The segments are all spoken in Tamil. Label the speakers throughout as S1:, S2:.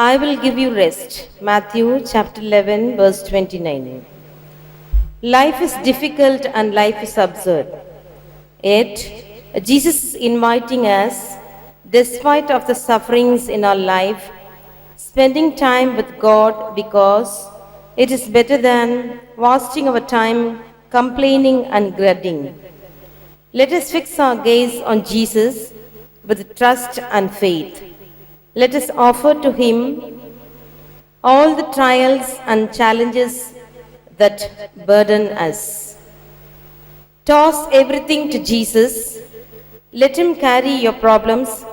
S1: I will give you rest. Matthew chapter 11, verse 29. Life is difficult and life is absurd. Yet, Jesus is inviting us, despite of the sufferings in our life, spending time with God because it is better than wasting our time complaining and grudging. Let us fix our gaze on Jesus with trust and faith. Let us offer to Him all the trials and challenges that burden us. Toss everything to Jesus. Let Him carry your problems.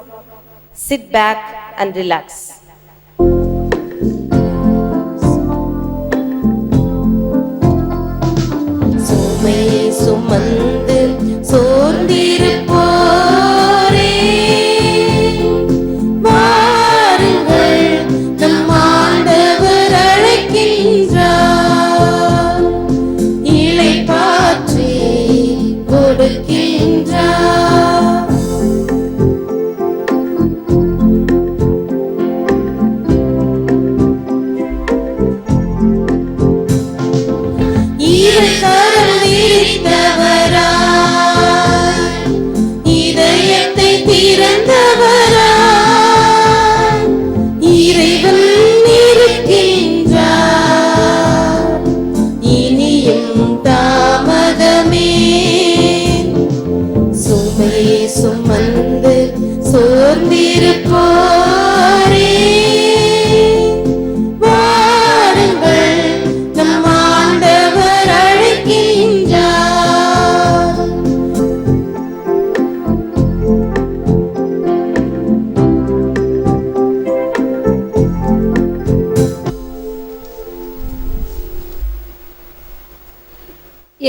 S1: Sit back and relax. சுமையை சுமந்து சோர்ந்திருப்போரே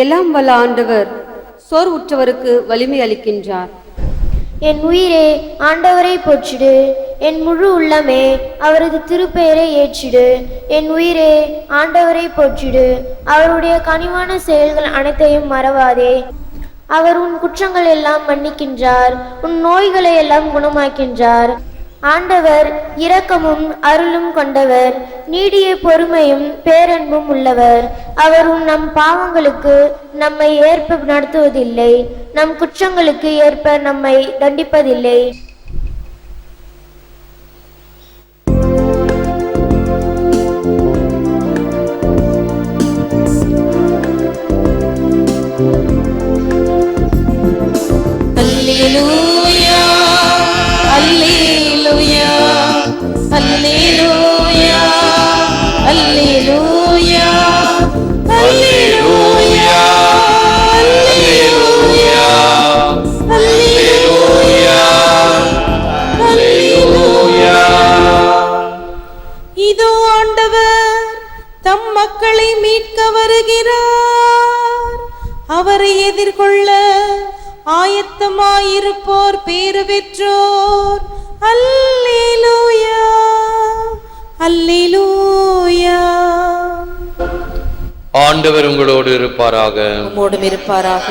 S2: எல்லாம் வல்ல ஆண்டவர் சோர்வுற்றவருக்கு வலிமை அளிக்கின்றார்.
S3: என் உயிரே ஆண்டவரை போற்றிடு. என் முழு உள்ளமே அவரது திருப்பெயரை ஏற்றிடு. என் உயிரே ஆண்டவரை போற்றிடு. அவருடைய கனிவான செயல்கள் அனைத்தையும் மறவாதே. அவர் உன் குற்றங்கள் எல்லாம் மன்னிக்கின்றார். உன் நோய்களை எல்லாம் குணமாக்கின்றார். ஆண்டவர் இரக்கமும் அருளும் கொண்டவர். நீடிய பொறுமையும் பேரன்பும் உள்ளவர். அவரும் நம் பாவங்களுக்கு நம்மை ஏற்ப நடத்துவதில்லை. நம் குற்றங்களுக்கு ஏற்ப நம்மை தண்டிப்பதில்லை.
S1: Hallelujah. அல்லேலூயா அல்லேலூயா அல்லேலூயா அல்லேலூயா அல்லேலூயா இதோ ஆண்டவர் தம் மக்களை மீட்க வருகிறார் அவரை எதிர்கொள்ள ஆயத்தமாயிருப்போர் பேறு பெற்றோர் அல்லேலூயா அல்லேலூயா.
S4: ஆண்டவர் உங்களோடு இருப்பாராக.
S1: உம்மோடும் இருப்பாராக.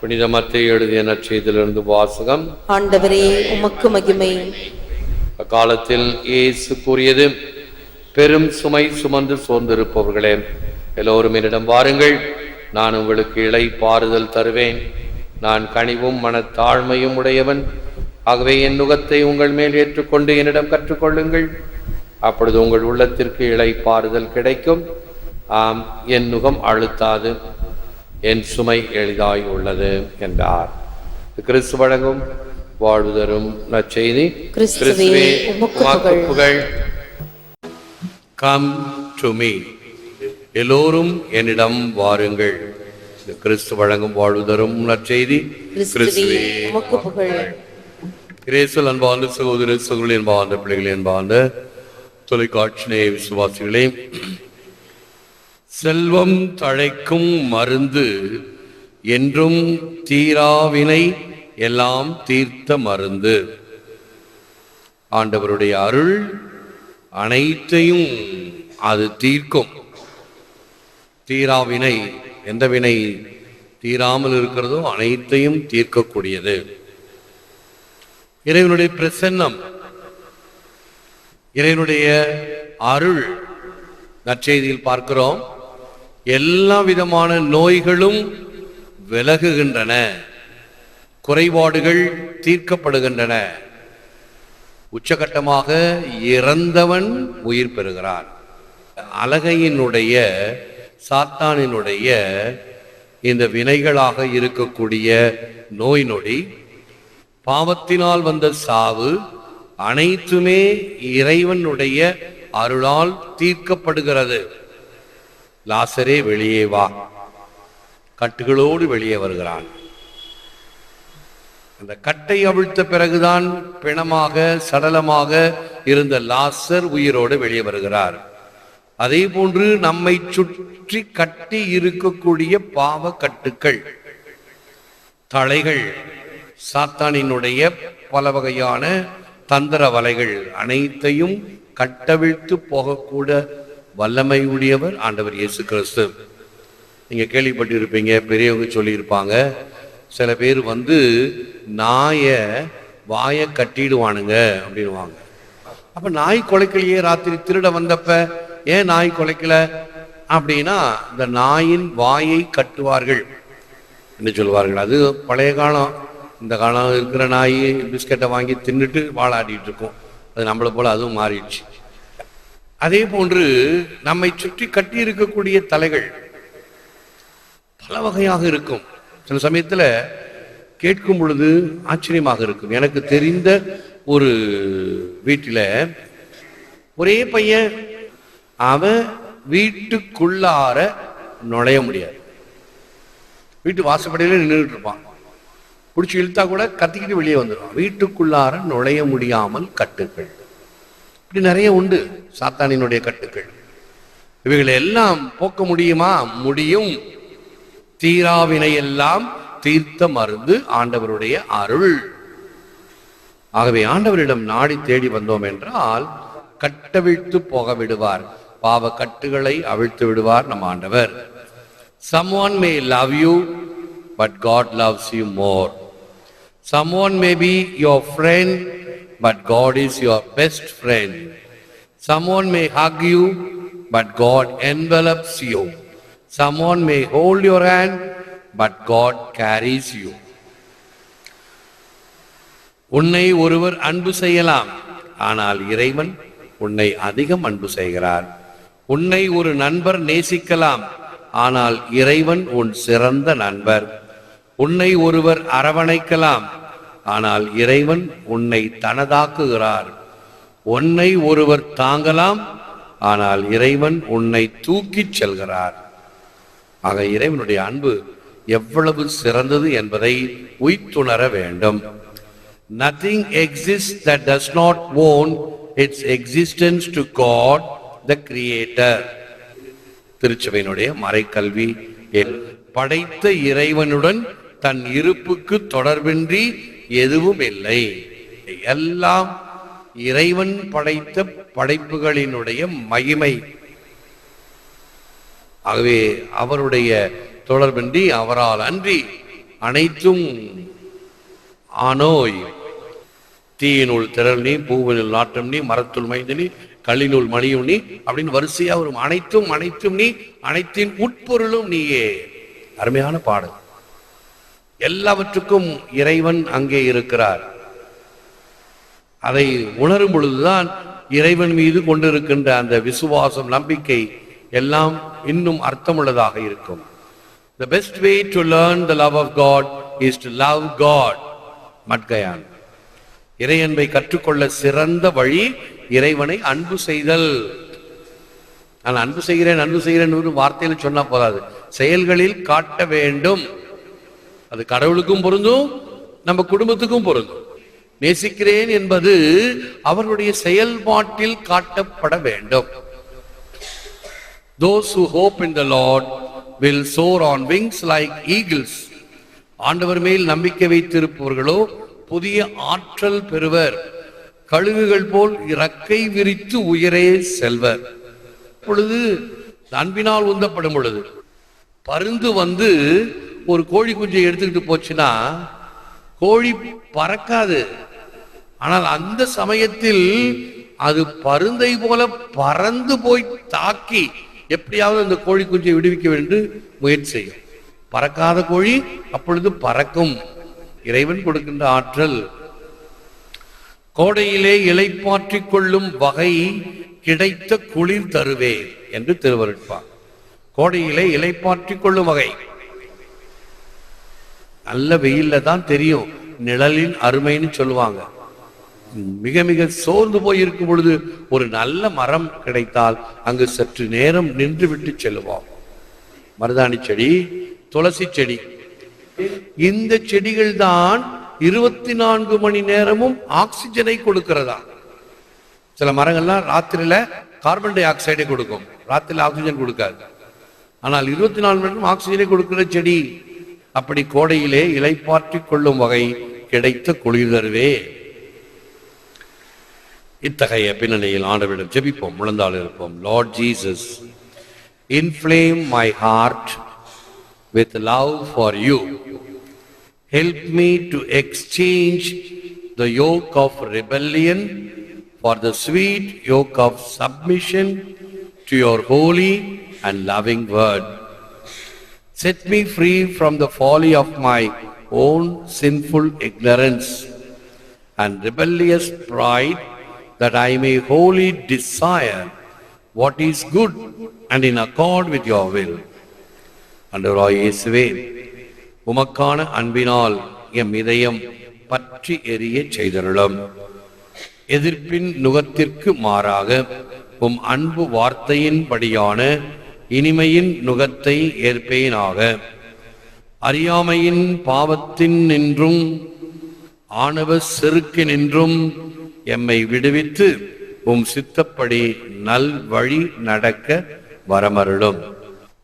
S4: புனித மத்திய எழுதிய நற்செய்தியிலிருந்து வாசகம்.
S1: ஆண்டவரே உமக்கு மகிமை.
S4: அக்காலத்தில் இயேசு கூறியது பெரும் சுமை சுமந்து சோர்ந்திருப்பவர்களே எல்லோரும் என்னிடம் வாருங்கள். நான் உங்களுக்கு இளை பாறுதல் தருவேன். நான் கனிவும் மனத்தாழ்மையும் உடையவன். ஆகவே என் நுகத்தை உங்கள் மேல் ஏற்றுக்கொண்டு என்னிடம் கற்றுக்கொள்ளுங்கள். அப்பொழுது உங்கள் உள்ளத்திற்கு இளை பாறுதல் கிடைக்கும். ஆம் என் நுகம் அழுத்தாது என் சுமை எளிதாய் உள்ளது என்றார். கிறிஸ்து வழங்கும் வாழ்வு தரும் நற்செய்தி.
S1: கிறிஸ்துவே, புகழ்.
S4: கம் டு மீ எல்லோரும் என்னிடம் வாருங்கள். கிறிஸ்து வழங்கும் வாழ்வு தரும் நற்செய்தி.
S1: கிறிஸ்துவே புகழ்
S4: கிரேசல் அன்பார்ந்த சகோதர சகோதரி அன்பார்ந்த பிள்ளைகளே அன்பார்ந்த தொலைக்காட்சி நேய விசுவாசிகளே செல்வம் தழைக்கும் மருந்து என்றும் தீராவினை எல்லாம் தீர்த்த மருந்து. ஆண்டவருடைய அருள் அனைத்தையும் அது தீர்க்கும். தீராவினை எந்த வினை தீராமல் இருக்கிறதோ அனைத்தையும் தீர்க்கக்கூடியது. இறைவனுடைய பிரசன்னம் இறைவனுடைய அருள் நற்செய்தியில் பார்க்கிறோம். எல்லா விதமான நோய்களும் விலகுகின்றன. குறைபாடுகள் தீர்க்கப்படுகின்றன. உச்சகட்டமாக இறந்தவன் உயிர் பெறுகிறான். அலகையினுடைய சாத்தானினுடைய இந்த வினைகளாக இருக்கக்கூடிய நோய் நொடி பாவத்தினால் வந்த சாவு அனைத்துமே இறைவனுடைய அருளால் தீர்க்கப்படுகிறது. லாசரே வெளியே வா. கட்டுகளோடு வெளியே வருகிறான். அந்த கட்டை அவிழ்த்த பிறகுதான் பிணமாக சடலமாக இருந்த லாசர் உயிரோடு வெளியே வருகிறார். அதே போன்று நம்மை சுற்றி கட்டி இருக்கக்கூடிய பாவ கட்டுக்கள் தலைகள் சாத்தானினுடைய பல வகையான தந்திர வலைகள் அனைத்தையும் கட்டவிழ்த்து போகக்கூட வல்லமை உடையவர் ஆண்டவர் இயேசு கிறிஸ்து. நீங்கள் கேள்விப்பட்டிருப்பீங்க பெரியவங்க சொல்லியிருப்பாங்க சில பேர் வந்து நாயை வாயை கட்டிடுவானுங்க அப்படின்வாங்க அப்போ நாய் குலைக்கலையே ராத்திரி திருட வந்தப்ப ஏன் நாய் குலைக்கல? அப்படின்னா இந்த நாயின் வாயை கட்டுவார்கள். என்ன சொல்லுவார்கள் அது பழைய காலம். இந்த காலம் இருக்கிற நாய் பிஸ்கட்டை வாங்கி தின்னுட்டு வாழாடிட்டு இருக்கும். அது நம்மளை போல அதுவும் மாறிடுச்சு. அதே போன்று நம்மை சுற்றி கட்டி இருக்கக்கூடிய தலைகள் பல வகையாக இருக்கும். சில சமயத்துல கேட்கும் பொழுது ஆச்சரியமாக இருக்கும். எனக்கு தெரிந்த ஒரு வீட்டில ஒரே பையன் அவன் வீட்டுக்குள்ளார நுழைய முடியாது. வீட்டு வாசப்படையில் நின்றுட்டு இருப்பான். பிடிச்சி இழுத்தா கூட கத்திக்கிட்டு வெளியே வந்துடும் வீட்டுக்குள்ளார நுழைய முடியாமல் கட்டுக்கள் இப்படி நிறைய உண்டு சாத்தானினுடைய கட்டுக்கள் இவைகளை எல்லாம் போக்க முடியுமா? முடியும். தீராவினை எல்லாம் தீர்த்த மருந்து ஆண்டவருடைய அருள். ஆகவே ஆண்டவரிடம் நாடி தேடி வந்தோம் என்றால் கட்டவிழ்த்து போக விடுவார். பாவ கட்டுகளை அவிழ்த்து விடுவார் நம் ஆண்டவர். Someone may love you but God loves you more someone may be your friend but god is your best friend someone may hug you but god envelops you someone may hold your hand but god carries you உன்னை ஒருவர் அன்பு செய்யலாம் ஆனால் இறைவன் உன்னை அதிகம் அன்பு செய்கிறார் உன்னை ஒரு நண்பர் நேசிக்கலாம் ஆனால் இறைவன் உன் சிறந்த நண்பர் உன்னை ஒருவர் அரவணைக்கலாம் ஆனால் இறைவன் உன்னை தனதாக்குகிறார். உன்னை ஒருவர் தாங்கலாம் ஆனால் இறைவன் உன்னை தூக்கிச் செல்கிறார். ஆக இறைவனுடைய அன்பு எவ்வளவு சிறந்தது என்பதை உய்த்துணர வேண்டும். Nothing exist that does not own its existence to God the creator திருச்சபையினுடைய மறைக்கல்வி படைத்த இறைவனுடன் தன் இருப்புக்கு தொடர்பின்றி எதுவும் இல்லை. எல்லாம் இறைவன் படைத்த படைப்புகளினுடைய மகிமை. ஆகவே அவருடைய தொடர்பின்றி அவரால் அன்றி அனைத்தும் ஆனோய். தீயினுள் திரள் நீ பூவினுள் நாட்டம் நீ மரத்துள் மைந்து நீ கல்லினுள் மணியும் நீ அப்படின்னு வரிசையா வரும். அனைத்தும் அனைத்தும் நீ அனைத்தின் உட்பொருளும் நீயே. அருமையான பாடல். எல்லாவற்றுக்கும் இறைவன் அங்கே இருக்கிறார். அதை உணரும் பொழுதுதான் இறைவன் மீது கொண்டிருக்கின்ற அந்த விசுவாசம் நம்பிக்கை எல்லாம் இன்னும் அர்த்தமுள்ளதாக இருக்கும். The best way to learn the love of God is to love God. மட்கயான். இறையன்பை கற்றுக்கொள்ள சிறந்த வழி இறைவனை அன்பு செய்தல். நான் அன்பு செய்கிறேன் அன்பு செய்கிறேன் ஒரு சொன்னா போதாது. செயல்களில் காட்ட வேண்டும். அது கடவுளுக்கும் பொருந்தும் நம்ம குடும்பத்துக்கும் பொருந்தும். நேசிக்கிறேன் என்பது அவருடைய செயல்பாட்டில் காட்டப்பட வேண்டும். Those who hope in the Lord will soar on wings like eagles ஆண்டவர் மேல் நம்பிக்கை வைத்திருப்பவர்களோ புதிய ஆற்றல் பெறுவர். கழுகுகள் போல் இறக்கை விரித்து உயரே செல்வர். பொழுது அன்பினால் உந்தப்படும் பொழுது பருந்து வந்து ஒரு கோழி குஞ்சை எடுத்துக்கிட்டு போச்சுன்னா கோழி பறக்காது. ஆனால் அந்த சமயத்தில் அது பருந்தை போல பறந்து போய் தாக்கி எப்படியாவது அந்த கோழி குஞ்சை விடுவிக்க வேண்டும் முயற்சி செய்யும். பறக்காத கோழி அப்பொழுது பறக்கும். இறைவன் கொடுக்கின்ற ஆற்றல். கோடையிலே இலைப்பாற்றிக் கொள்ளும் வகை கிடைத்த குளிர் தருவே என்று திருவருட்பா. கோடையிலே இலைப்பாற்றிக் கொள்ளும் வகை. நல்ல வெயில்ல தான் தெரியும். நிழலின் அருமைன்னு சொல்லுவாங்க. மிக மிக சோர்ந்து போய் இருக்கும் பொழுது ஒரு நல்ல மரம் கிடைத்தால் அங்கு சற்று நேரம் நின்று விட்டு செல்லுவோம். மருதாணி செடி துளசி செடி. இந்த செடிகள் தான் இருபத்தி நான்கு மணி நேரமும் ஆக்சிஜனை கொடுக்கிறதா? சில மரங்கள்லாம் ராத்திரியில கார்பன் டை ஆக்சைடை கொடுக்கும். ராத்திரில ஆக்சிஜன் கொடுக்காது. ஆனால் இருபத்தி நாலு மணி நேரம் ஆக்சிஜனை கொடுக்கிற செடி அப்படி கோடையிலே இலைப்பாற்றி கொள்ளும் வகை கிடைத்த குளிர் தருவே இத்தகைய பின்னணியில் ஆண்டவரிடம் ஜெபிப்போம் முழந்தால் இருப்போம் Lord Jesus inflame my heart with love for you help me to exchange the yoke of rebellion for the sweet yoke of submission to your holy and loving word set me free from the folly of my own sinful ignorance and rebellious pride that I may wholly desire what is good and in accord with your will அண்டராய் இயேசுவே உமக்கான அன்பினால் எம் இதயம் பற்றி எரிய செய்தருளும் எதிர்ப்பின் நுகத்திற்கு மாறாக உம் அன்பு வார்த்தையின்படியான இனிமையின் நுகத்தை ஏற்பேனாக. அறியாமையின் பாவத்தின் நின்றும் ஆணவ செருக்கு நின்றும் எம்மை விடுவித்து உம் சித்தப்படி நல் வழி நடக்க வரமருளும்.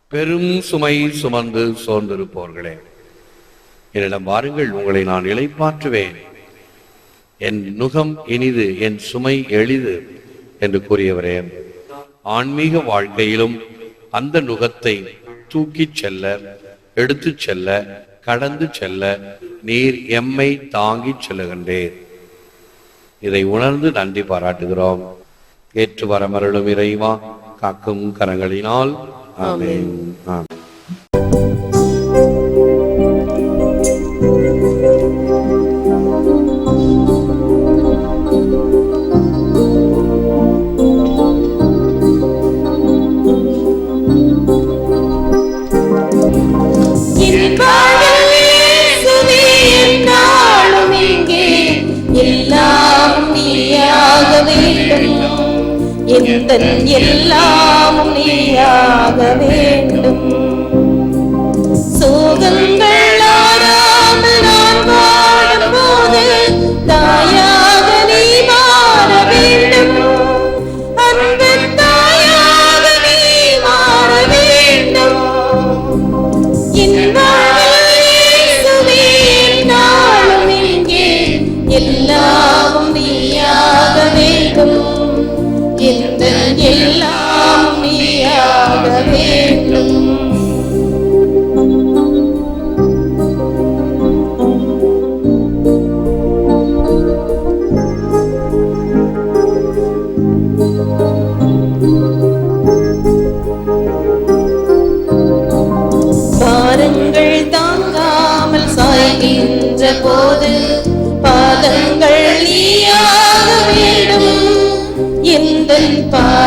S4: பெரும் சுமை சுமந்து சோர்ந்திருப்போர்களே என்னிடம் வாருங்கள் உங்களை நான் இழைப்பாற்றுவேன் என் நுகம் இனிது என் சுமை எளிது என்று கூறியவரே ஆன்மீக வாழ்க்கையிலும் அந்த நுகத்தை தூக்கிச் செல்ல எடுத்துச் செல்ல கடந்து செல்ல நீர் எம்மை தாங்கிச் செல்லுகின்றேன். இதை உணர்ந்து நன்றி பாராட்டுகிறோம். ஏற்று வரமருளும் இறைவா காக்கும் கரங்களினால். ஆமேன். ஆமென்.
S1: எந்தன் எல்லாமும் நீயாக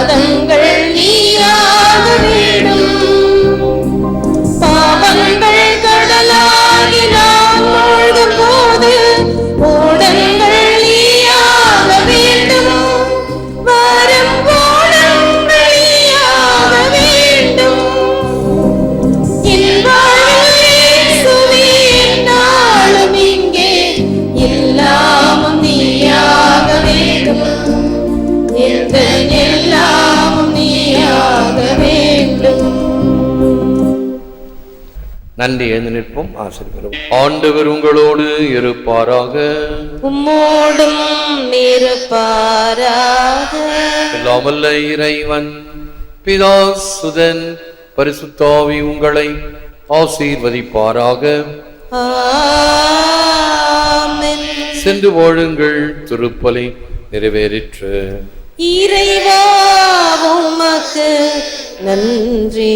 S1: பாதங்கள்
S4: நன்றி எழுந்து நிற்போம். ஆசிரியரும் ஆண்டவர் உங்களோடு இருப்பாராக.
S1: உம்மோடும் இருப்பாராக.
S4: எல்லாமல்ல இறைவன் பிதா சுதன் பரிசுத்தாவி உங்களை ஆசீர்வதிப்பாராக. சென்று வாழுங்கள் திருப்பலி நிறைவேறிற்று.
S1: இறைவா உமக்கு நன்றி.